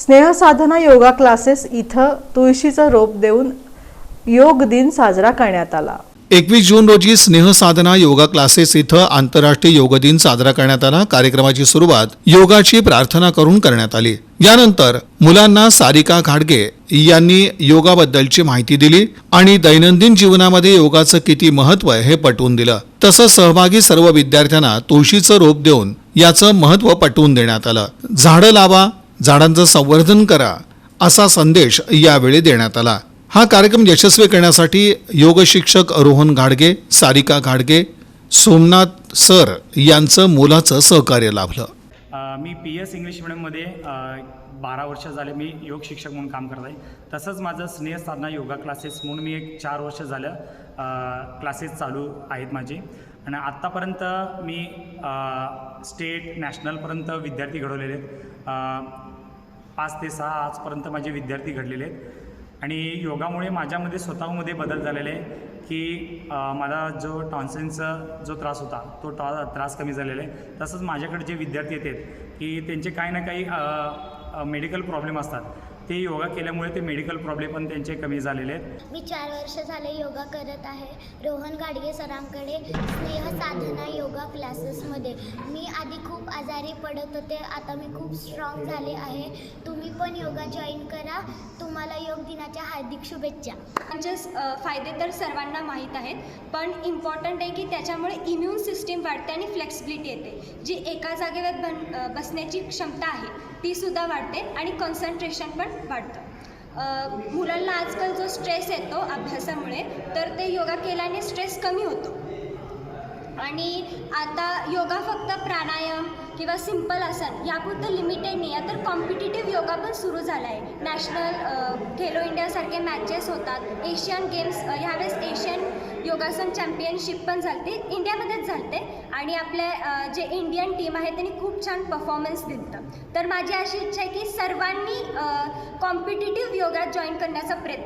स्नेहसाधना yoga classes इथं तुळशीचं रोप देऊन योग दिन साजरा करण्यात आला. एकवीस जून रोजी स्नेहसाधना योगा क्लासेस इथं आंतरराष्ट्रीय योग दिन साजरा करण्यात आला. कार्यक्रमाची सुरुवात योगाची प्रार्थना करून करण्यात आली. यानंतर मुलांना सारिका घाडगे यांनी योगाबद्दलची माहिती दिली आणि दैनंदिन जीवनामध्ये योगाचं किती महत्त्व आहे हे पटवून दिलं. तसंच सहभागी सर्व विद्यार्थ्यांना तुळशीचं रोप देऊन याचं महत्त्व पटवून देण्यात आलं. झाडं लावा झाडांचं संवर्धन करा असा संदेश यावेळी देण्यात आला. हा कार्यक्रम यशस्वी करण्यासाठी योग शिक्षक रोहन घाडगे सारिका घाडगे सोमनाथ सर यांचं मोलाचं सहकार्य लाभलं. मी पी एस इंग्लिश मिडियममध्ये बारा वर्ष झाले मी योग शिक्षक म्हणून काम करत आहे. तसंच माझं स्नेह साधना योगा क्लासेस म्हणून मी एक चार वर्ष झालं क्लासेस चालू आहेत माझे. आणि आत्तापर्यंत मी स्टेट नॅशनलपर्यंत विद्यार्थी घडवलेले आहेत. पाच ते सहा आजपर्यंत माझे विद्यार्थी घडलेले आहेत. आणि योगामुळे माझ्यामध्ये स्वतःमध्ये बदल झालेले आहे की मला जो टॉन्सिलचा जो त्रास होता तो टॉ त्रास कमी झालेला आहे. तसंच माझ्याकडे जे विद्यार्थी येतात की त्यांचे काही ना काही मेडिकल प्रॉब्लेम असतात. ते योगा केल्यामुळे ते मेडिकल प्रॉब्लेम पण त्यांचे कमी झालेले आहेत. मी चार वर्ष झाले योगा करत आहे. रोहन गाडगे सरांकडे स्नेह साधना योगा क्लासेसमध्ये मी आधी खूप आजारी पडत होते. आता मी खूप स्ट्रॉंग झाले आहे. तुम्ही पण योगा जॉईन करा. तुम्हाला योग दिनाच्या हार्दिक शुभेच्छा. त्यांचे अ, फायदे तर सर्वांना माहीत आहेत पण इम्पॉर्टंट आहे की त्याच्यामुळे इम्युन सिस्टीम वाढते आणि फ्लेक्सिबिलिटी येते. जी एका जागेवर बन बसण्याची क्षमता आहे तीसुद्धा वाढते आणि कॉन्सन्ट्रेशन पण वाढतं. मुलांना आजकाल जो स्ट्रेस येतो अभ्यासामुळे तर ते योगा केल्याने स्ट्रेस कमी होतो. आणि आता योगा फक्त प्राणायाम किंवा सिंपल आसन यापुरतं लिमिटेड नाही आहे तर कॉम्पिटिटिव्ह योगा पण सुरू झाला आहे नॅशनल खेलो इंडियासारखे मॅचेस होतात. एशियन गेम्स ह्यावेळेस एश योगासन चॅम्पियनशिप पण झालते. इंडियामध्येच झालते. आणि आपल्या जे इंडियन टीम आहे त्यांनी खूप छान परफॉर्मन्स दिलं तर माझी अशी इच्छा आहे की सर्वांनी कॉम्पिटिटिव्ह योगा जॉईन करण्याचा प्रयत्न